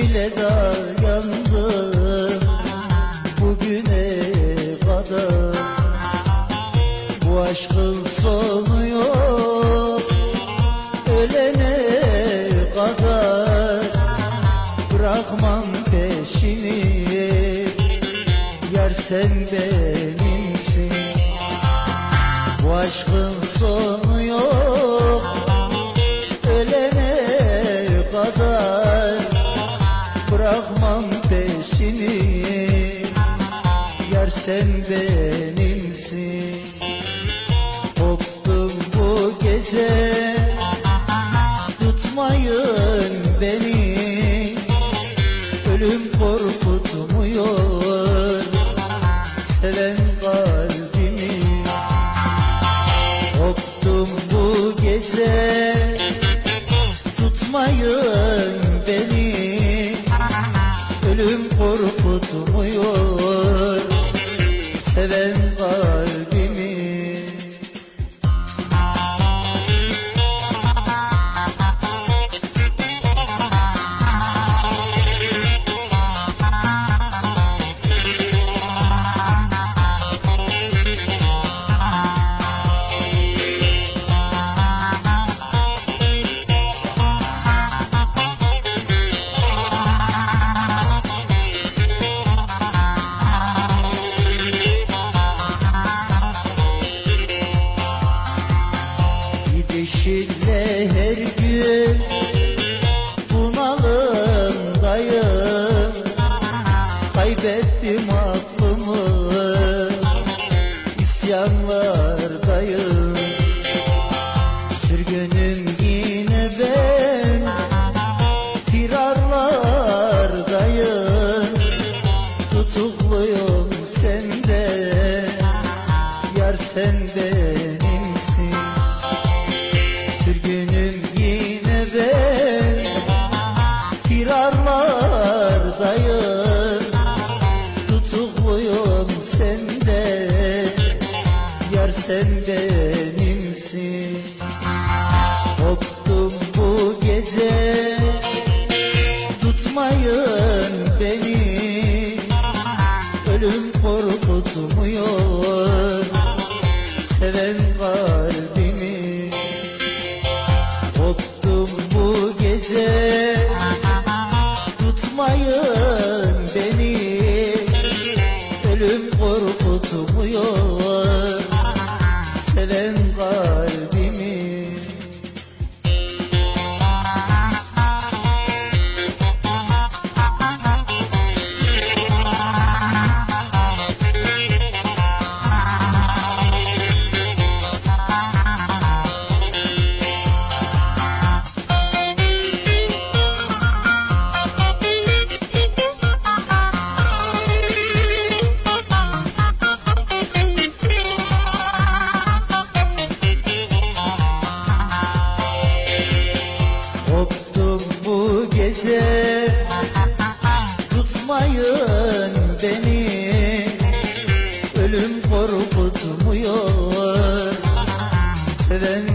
Böyle dayandım. Bugüne kadar Bu aşkın sonu yok. Ölene kadar Bırakmam peşini. Yar sen benimsin. Bu aşkın sonu yok. Ölene kadar Bırakmam peşini Yar sen benimsin. Koptum bu gece Tutmayın beni. Ölüm korkutmuyor Seven kalbimi. Koptum bu gece Tutmayın beni Ölüm korkutmuyor Kaybettim aklımı. İsyanlardayım. Sürgünüm yine ben. Firarlardayım. Tutukluyum sende Yar sen Sürgünüm yine ben. Firarlardayım Tutmayın beni. Ölüm korkutmuyor bize Tutmayın beni. Ölüm korkutmuyor. Seven